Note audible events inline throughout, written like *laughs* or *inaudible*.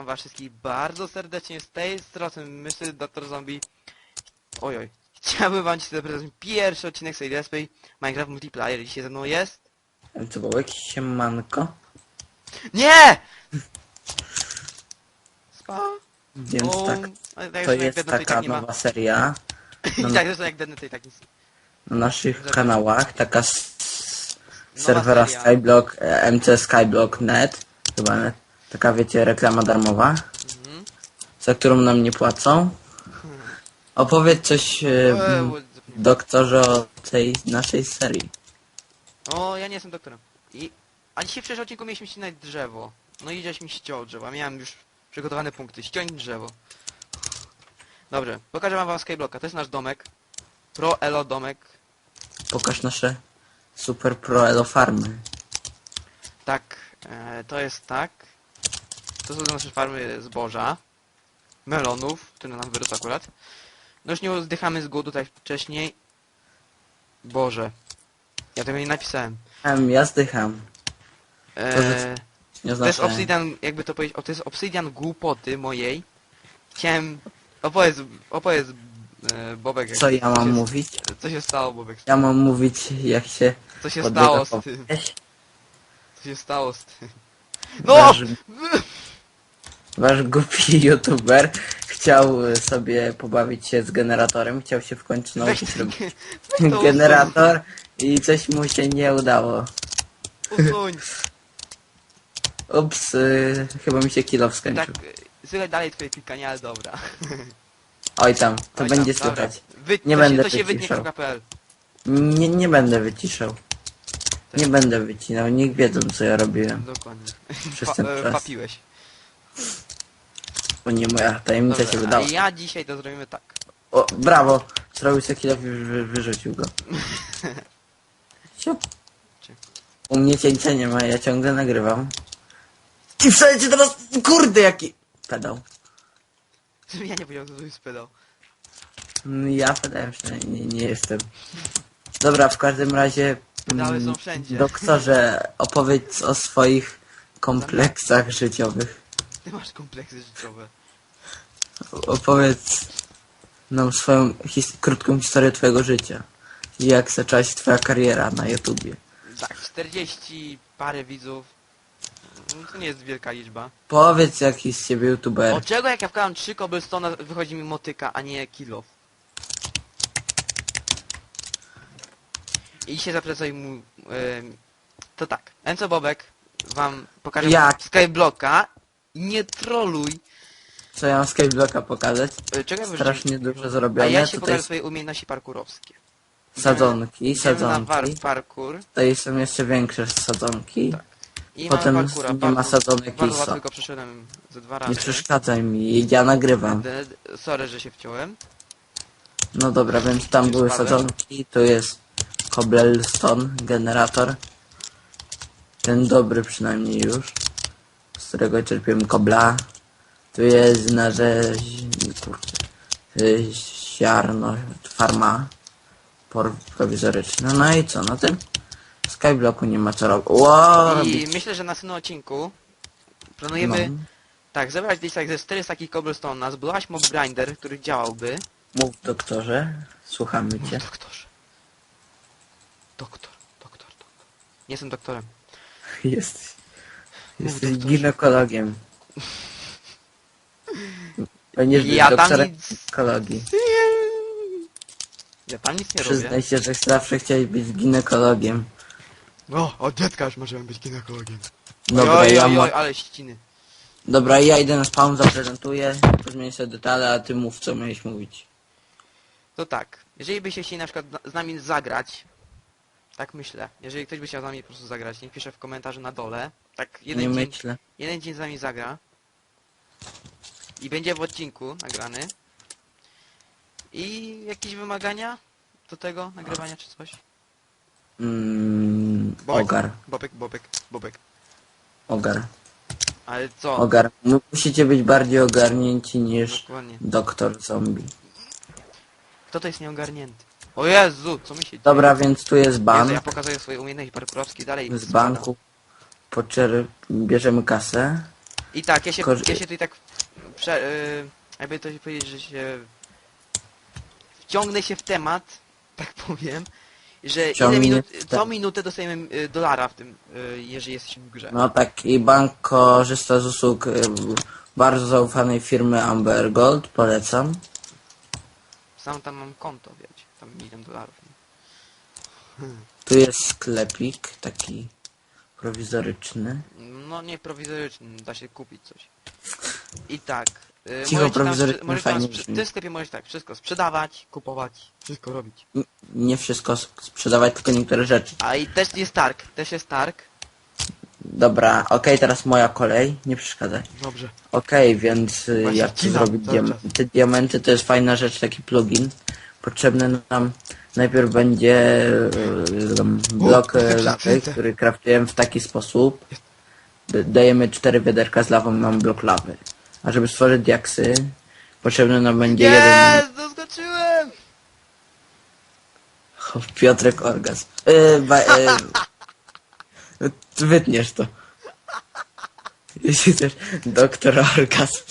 Witam was wszystkich bardzo serdecznie z tej strony myślę Dr. Zombie. Ojoj. Chciałbym wam dzisiaj zaprezentować pierwszy odcinek Let's Play Minecraft Multiplayer. Dzisiaj ze mną jest... Jakieś siemanko? Nie! Spa. Więc O, tak, ale tak, to jak jest i taka tak nie ma. nowa seria *laughs* I tak zresztą jak Deadnote i tak nic. na naszych kanałach, taka z, z Nowa serwera seria. Skyblock, e, MC Skyblock.net, chyba net, taka wiecie, reklama darmowa, Mhm. za którą nam nie płacą. Opowiedz coś, e, m, zapomniałem. doktorze, o tej naszej serii. O, ja nie jestem doktorem. I... A dzisiaj w pierwszym odcinku mieliśmy ścinać drzewo. No i żeś mi ściął drzewo. a Miałem już przygotowane punkty. Ściąć drzewo. Dobrze, pokażę wam wam Skyblocka. To jest nasz domek. Pro Elo domek. Pokaż nasze super pro elo farmy. Tak, e, to jest tak. To są nasze farmy zboża. Melonów, które nam wyrósł akurat. No już nie zdychamy z głodu tak jak wcześniej. Boże. Ja tego nie napisałem. Em, ja zdycham. E, To, że- Nie To jest znaczy, obsydian, jakby to powiedzieć, o, to jest obsydian głupoty mojej. Chciałem... Opowiedz, opowiedz, e, Bobek. jak- co ja mam się, mówić? Co się stało, Bobek? Ja mam mówić, jak się Co się stało z tym? Co się stało z tym? No! Wasz głupi youtuber chciał y, sobie pobawić się z generatorem, chciał się w końcu nauczyć robić *laughs* to generator i coś mu się nie udało. Usuń. Ups, y, chyba mi się kilo Tak, skończył. e, słychać dalej twoje klikanie, ale dobra. *laughs* Oj tam, to Oj tam, będzie dobra. słychać. Wy, Nie to będę się, to się wytnie wyciszał. kropka.pl. Nie, nie będę wyciszał. Nie będę wycinał, niech wiedzą co ja robiłem. Dokładnie. Przez Pa, ten e, czas. papiłeś. Bo nie moja tajemnica się Dobra, a wydała. ja dzisiaj to zrobimy tak. O, brawo! Zrobił sobie kilo, wy, wy, wyrzucił go. *laughs* Siup. U mnie cięcia nie ma, ja ciągle nagrywam. I wszędzie teraz, kurde jaki... Pedał. Żebym *laughs* ja nie powiedział, co to jest pedał. Mm, Ja pedałem przynajmniej, nie, jestem. Dobra, w każdym razie... Pedały mm, są wszędzie. Doktorze, opowiedz o swoich kompleksach życiowych. Ty masz kompleksy życiowe. Opowiedz nam swoją his krótką historię twojego życia. Jak zaczęła się twoja kariera na YouTubie. Tak, 40 parę widzów. No, To nie jest wielka liczba. Powiedz jaki z ciebie youtuber. Od czego jak ja wkładam 3 cobblestone wychodzi mi motyka, a nie kilo. I się zaprezentuj mu... em, to tak, Enzo Bobek wam pokaże Jak? Skyblocka. Nie troluj. Co ja mam Skyblocka pokazać? E, Czego ja Strasznie dużo A zrobione. ja się Tutaj pokażę swoje umiejętności parkurowskie. sadzonki, Idziemy na war, sadzonki. parkour. Tutaj są jeszcze większe sadzonki. Tak. I Potem mamy parkoura. nie ma sadzonek i Bardzo so. tylko przeszedłem ze dwa razy. Nie przeszkadzaj mi, ja nagrywam. D- Sorry, że się wciąłem. No dobra, więc tam były spadłem? sadzonki, tu jest cobblestone, generator. Ten dobry przynajmniej już, którego czerpiemy kobla. Tu jest na rzeź... kurde, y, ziarno, farma por- prowizoryczna. No i co, na tym skyblocku nie ma co robić. Ło, I robić. myślę, że na następnym odcinku planujemy No. tak, zebrać gdzieś tak ze 4 takich cobblestone, zbudować mob grinder, który działałby. Mów doktorze, słuchamy cię. Doktorze. Doktor, doktor, doktor. Nie jestem doktorem. *laughs* Jesteś, Mów, jesteś ginekologiem. Będziesz być Ja tam doktorem nic... ginekologii. Ja tam nic nie robię. Przyznaj się, że zawsze chciałeś być ginekologiem. No, od dziecka już możemy być ginekologiem. Dobra, oj, ja oj, oj, ale ściny. Dobra, ja idę na spawn, zaprezentuję, pozmienię sobie detale, a ty mów, co miałeś mówić. To tak, jeżeli byście chcieli na przykład na- z nami zagrać, tak myślę, jeżeli ktoś by chciał z nami po prostu zagrać, niech pisze w komentarzu na dole, tak Nie jeden dzień, myślę. jeden dzień z nami zagra i będzie w odcinku nagrany i jakieś wymagania do tego nagrywania czy coś? Mm, Bobek, ogar, Bobek, Bobek, Bobek. ogar, Ale co? ogar. Musicie być bardziej ogarnięci niż Dokładnie. doktor zombie. Kto to jest nieogarnięty? O Jezu, co mi się dzieje? Dobra, więc tu jest Jezu, bank. ja pokazuję swoje umiejętności parkurowskie dalej. z spada. banku poczer... bierzemy kasę. I tak, ja się, Korzy- ja się tutaj tak prze, y, jakby to się powiedzieć, że się wciągnę się w temat, *laughs* tak powiem, że ile Wciągnie minut, w co temat. minutę dostajemy y, dolara w tym, y, jeżeli jesteśmy w grze. No tak, i bank korzysta z usług y, bardzo zaufanej firmy Amber Gold, polecam. Sam tam mam konto, wiecie, tam milion dolarów. Tu jest sklepik, taki prowizoryczny. No nie prowizoryczny, da się kupić coś. I tak. y, Cicho, możecie tam prowizoryczny sprzy- możecie tam fajnie sprzy- brzmi. W tym sklepie możecie tak, wszystko sprzedawać, kupować, wszystko robić. N- Nie wszystko sprzedawać, tylko niektóre rzeczy. A i też jest targ, też jest targ. Dobra, okej, teraz moja kolej, nie przeszkadzaj. Dobrze. Okej, więc y, Właśnie jak wcinam zrobić cały diamenty? Diamenty to jest fajna rzecz, taki plugin. Potrzebny nam najpierw będzie tam blok y, lawy, przeklęte. który kraftujemy w taki sposób. Dajemy cztery wiaderka z lawą, mamy blok lawy. A żeby stworzyć diaksy, potrzebny nam będzie jeden... Jest! Doskoczyłem! O, Piotrek Orgaz. Yy, ba, yy, wytniesz to. Jeśli też doktor Orgaz.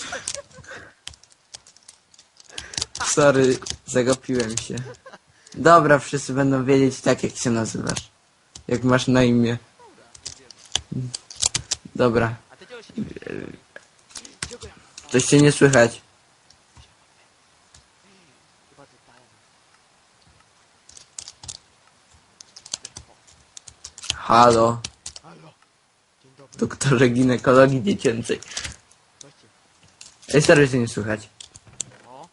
Sorry, zagapiłem się. Dobra, wszyscy będą wiedzieć tak, jak się nazywasz. Jak masz na imię. Dobra, się coś cię nie słychać. Halo, doktorze ginekologii dziecięcej. Ej, serio się nie słychać. O.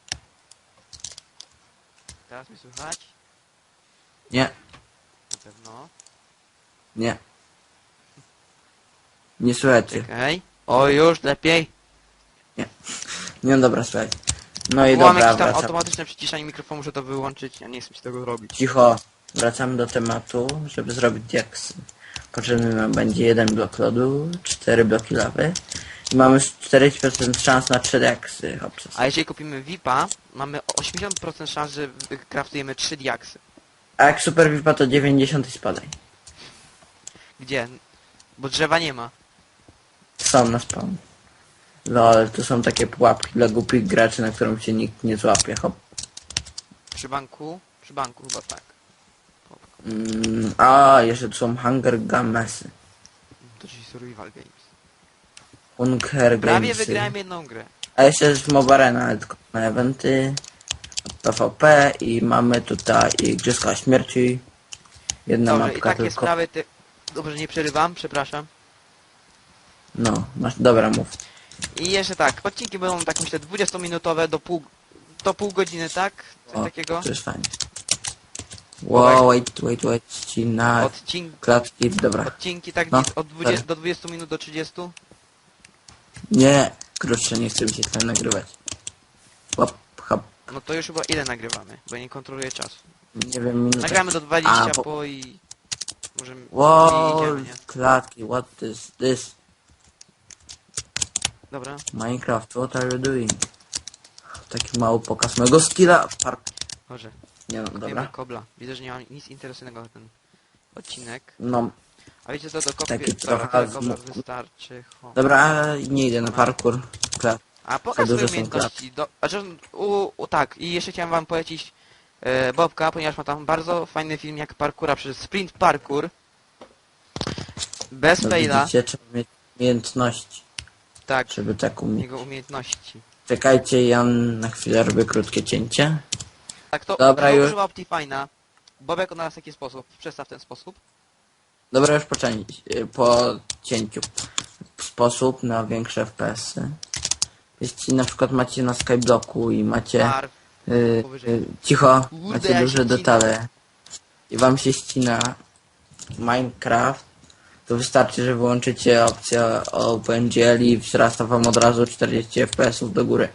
Teraz mnie słychać? Nie, Na pewno. nie. Nie słychać cię. Czekaj. O, już lepiej. Nie, dobra, słuchaj. No i Mam dobra, jakieś tam wracam. automatyczne przyciszanie mikrofonu, muszę to wyłączyć. Ja nie chcę się tego robić. Cicho, wracamy do tematu, żeby zrobić diaksy. Potrzebny nam będzie jeden blok lodu, cztery bloki lawy mamy 40% szans na 3 diaksy. Hopsas. A jeżeli kupimy VIPa, mamy 80% szans, że kraftujemy 3 diaksy. A jak super wypa to 90 i spadaj. Gdzie? Bo drzewa nie ma. Są na spawn. Lol, tu są takie pułapki dla głupich graczy, na którą się nikt nie złapie. Hop. Przy banku? Przy banku chyba tak. Mm, a, jeszcze tu są Hunger Gamesy. To czyli Survival Games. Hunger Prawie Gamesy. wygrałem jedną grę. A jeszcze jest Mobarena, ale tylko na eventy, PvP i mamy tutaj Igrzyska Śmierci. Jedna Dobrze, i mapka takie tylko. sprawy ty... Dobrze, nie przerywam, przepraszam. No, masz, dobra, mów. I jeszcze tak, odcinki będą tak myślę 20-minutowe do pół... do pół godziny, tak? Coś O, takiego? to jest fajnie. Wow, wait, wait, wait, ścina, Odcink... klatki, dobra. Odcinki tak No, od 20, sorry. do 20 minut do 30? Nie, krótsze, nie chcę mi się tutaj nagrywać. Hop, hop, No to już chyba ile nagrywamy? Bo ja nie kontroluję czasu. nie wiem, minuta. Nagramy do 20 A, bo- po i... Możemy... i Wow, idziemy, nie? klatki, what is this? Dobra. Minecraft, what are you doing? Taki mały pokaz mojego skilla. Park. Może. Nie no, dobra. kobla. Widzę, że nie mam nic interesującego na ten odcinek. No, A wiecie co, do kopię... Taki Dobra, trochę zmu- wystarczy. Ho. dobra, nie idę na parkour. Klat. A pokaż swoje są umiejętności. Do, znaczy, u, u, tak, i jeszcze chciałem wam polecić e, Bobka, ponieważ ma tam bardzo fajny film jak parkura przez Sprint Parkour. Bez No, faila. widzicie, trzeba mieć umiejętności, Tak, żeby tak umieć. jego umiejętności. Czekajcie, ja na chwilę robię krótkie cięcie. Tak, to, Dobra, to już. używa Optifine'a. Bobek na taki sposób. Przestaw ten sposób. Dobra, już po, cięci- po cięciu. Sposób na większe FPS-y. Jeśli na przykład macie na Skyblocku i macie y, y, cicho, Kurde, macie duże się detale i wam się ścina Minecraft, to wystarczy, że wyłączycie opcję OpenGL i wzrasta wam od razu 40 FPS-ów do góry.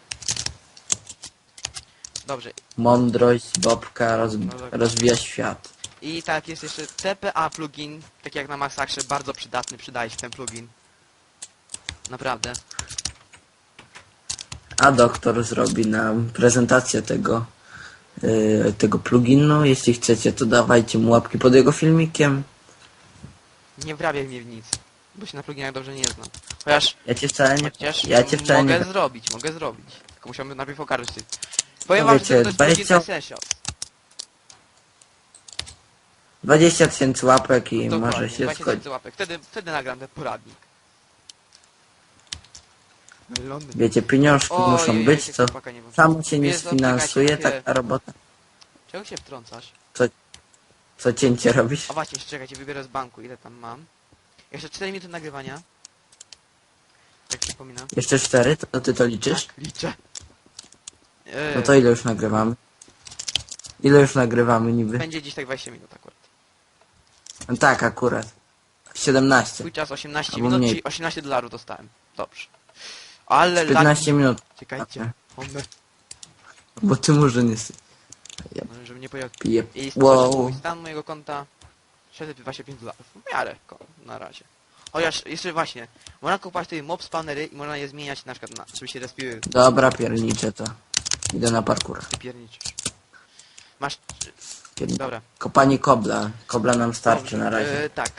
Dobrze. Mądrość Bobka roz, No rozwija świat. I tak, jest jeszcze TPA plugin. Tak jak na Masakrze, bardzo przydatny. Przydaje się ten plugin. Naprawdę. A doktor zrobi nam prezentację tego, y, tego pluginu. Jeśli chcecie, to dawajcie mu łapki pod jego filmikiem. Nie wrabiaj mnie w nic. Bo się na pluginach dobrze nie znam. Chociaż, Ja cię wcale nie... chociaż Ja cię wcale mogę nie... zrobić, mogę zrobić. Tylko musiałbym najpierw ogarnąć ty. Powiem No wam, wiecie, że to jest 20 godzina Essentials. 20 tysięcy łapek i Dokładnie, może się 20 zgodzi. tysięcy łapek. Wtedy, wtedy nagram ten poradnik. Melony. Wiecie, pieniążki Ojej, muszą być, jak co chłopaka nie włączyłem. samo się nie sfinansuje, czekajcie taka robota. Czego się wtrącasz? Co cięcie robisz? A właśnie, jeszcze czekajcie, wybiorę z banku, ile tam mam. Jeszcze 4 minuty nagrywania. Jak przypominam. Jeszcze cztery? To ty to liczysz? Tak, liczę. Eee, No to ile już nagrywamy? Ile już nagrywamy niby? Będzie dziś tak 20 minut akurat. No tak, akurat. 17. Twój czas 18 Albo minut, mniej. czyli 18 dolarów dostałem. Dobrze. Ale lat... 15 minut. Czekajcie. One, Bo ty może nie jesteś. żeby nie pojechał. Pije. I Wow. wow. stan mojego konta 625 dolarów. W miarę ko- na razie. Chociaż jeszcze właśnie, można kupować tutaj mob spawnery i można je zmieniać na przykład na, żeby się respiły Dobra, pierniczę to. Idę na parkour. ty pierniczysz. Masz... Dobra. Kopanie kobla. Kobla nam starczy na razie. E, tak.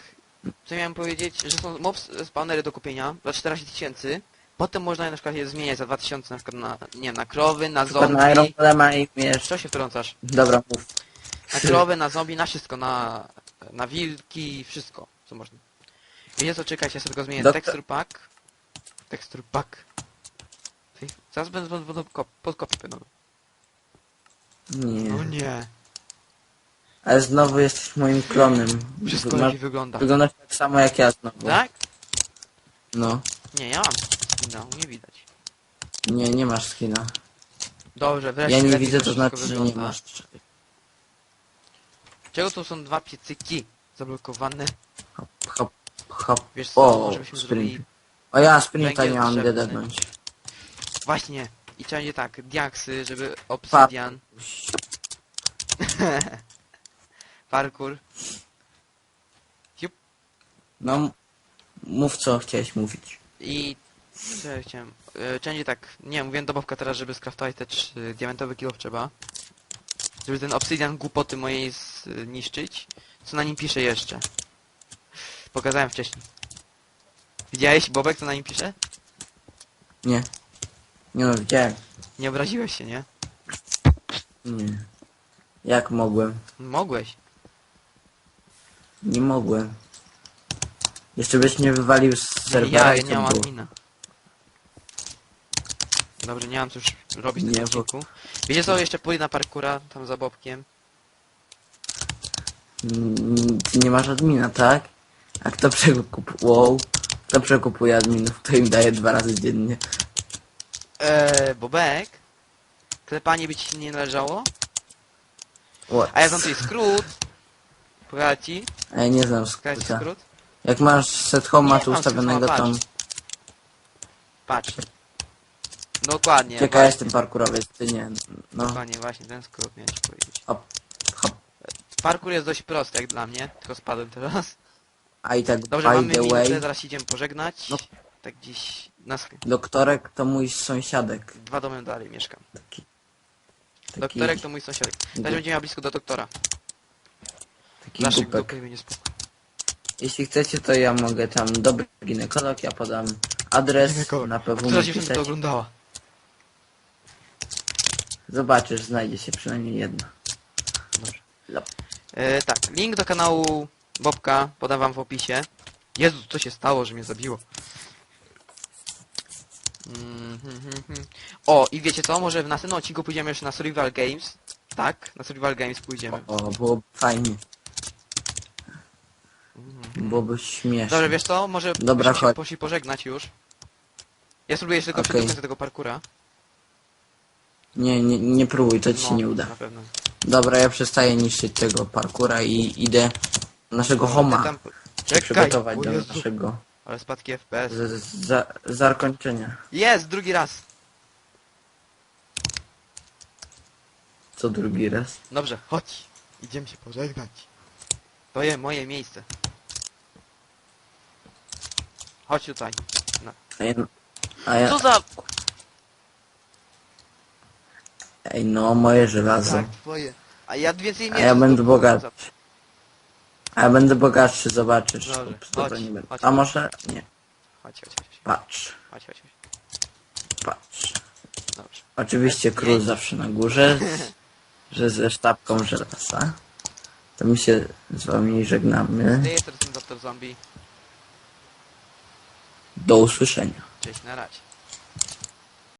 Co miałem powiedzieć, że są mob spawnery do kupienia za 14 tysięcy. Potem można je na przykład je zmieniać za 2000 na przykład na, nie wiem, na krowy, na Przykład na Iron zombie. Golema i miesz. Co się wtrącasz? Dobra, mów. Na krowy, na zombie, na wszystko, na, na wilki, wszystko, co można. Wiecie co, czekajcie, ja sobie tylko zmienię Doktor- texture pack. Texture pack. Ty, Zaraz będę pod, pod, pod, pod kopię. No Nie. nie. Ale znowu jesteś moim klonem. Wszystko lepiej wygląda. Wyglądasz tak samo jak ja znowu. Tak? No. Nie, ja mam. No, nie widać. Nie, nie masz skina. Dobrze, wreszcie Ja nie lepiej widzę, to wszystko znaczy, że nie wygląda. masz. Czego tu są dwa piecyki zablokowane? Hop, hop, hop. Wiesz co, O, może byśmy sprint. zrobili... O ja sprinta Węgiel nie mam drzewny. gdzie dednąć. Właśnie. I trzeba będzie tak, diaksy, żeby obsydian, *laughs* parkour. No, m- mów co chciałeś mówić. I co ja chciałem? Częściej tak, nie mówiłem do Bobka teraz, żeby skraftować te trzy diamentowe kilo trzeba. Żeby ten obsydian głupoty mojej zniszczyć. Co na nim pisze jeszcze? Pokazałem wcześniej. Widziałeś Bobek, co na nim pisze? Nie. Nie no, widziałem. Nie obraziłeś się, nie? Nie. Jak mogłem? Mogłeś. Nie mogłem. Jeszcze byś mnie wywalił z serwera ja, i ja to nie mam było. admina. Dobrze, nie mam co już robić Nie, na bo- odcinku. Wiecie co, jeszcze pójdę na parkura, tam za Bobkiem. Mm, Ty nie masz admina, tak? A kto przekup... Wow. Kto przekupuje adminów? To im daje dwa razy dziennie. Eee, Bobek? Klepanie by ci się nie należało? What? A ja znam tutaj skrót. A ja nie znam skróta. skrót? Jak masz set homa Nie tu mam ustawionego, to... homa, Patrz. Dokładnie. Czekaj, właśnie, jestem parkurowiec, ty nie. No, Dokładnie, właśnie ten skrót miałem ci powiedzieć. hop, hop. Parkour jest dość prosty jak dla mnie, tylko spadłem teraz. A i tak, Dobrze, by mamy the minutę, way, zaraz idziemy pożegnać. No. Tak gdzieś na sk- doktorek to mój sąsiadek. dwa domy dalej mieszkam. Taki Doktorek to mój sąsiadek. Też będzie miał blisko do doktora. Taki Naszych dupy będzie spokój. Jeśli chcecie, to ja mogę tam dobry ginekolog, ja podam adres Ginekolog. na pewno która dziewczyna to pisać. oglądała? Zobaczysz, znajdzie się przynajmniej jedna. Dobrze. Lop. E, tak, link do kanału Bobka podam wam w opisie. Jezu, co się stało, że mnie zabiło? Mm, hmm, hmm, hmm. O, i wiecie co? Może w następnym odcinku pójdziemy jeszcze na Survival Games. Tak, na Survival Games pójdziemy. O, byłoby fajnie. Byłoby śmiesznie. Dobrze, wiesz co? Może Dobra, byśmy się chodź. poszli pożegnać już. Ja spróbuję jeszcze tylko Okej. okay. tego parkura. Nie, nie, nie próbuj, to ci się No, nie uda. Na pewno. Dobra, ja przestaję niszczyć tego parkura i idę do naszego homa. Tam... się Czekaj, przygotować o do Jezu, naszego ale spadki FPS. z, z, za, zakończenia. Jest, drugi raz. Co drugi raz? Dobrze, chodź. Idziemy się pożegnać. To jest moje miejsce. Chodź tutaj. A ja, a ja, Co za... ej no, moje żelazo. Tak, twoje. A ja więcej A nie ja będę bogatszy. A ja będę bogatszy, zobaczysz. Dobrze, Ups, Dobra, chodź, nie będę. chodź. A może? Nie. Chodź, chodź, chodź. Patrz, Chodź, chodź, chodź. patrz. Dobrze. Oczywiście król zawsze na górze, że ze sztabką żelaza. To my się z wami Gdzie żegnamy. jest teraz ten doktor zombie? Do usłyszenia. Cześć, na razie.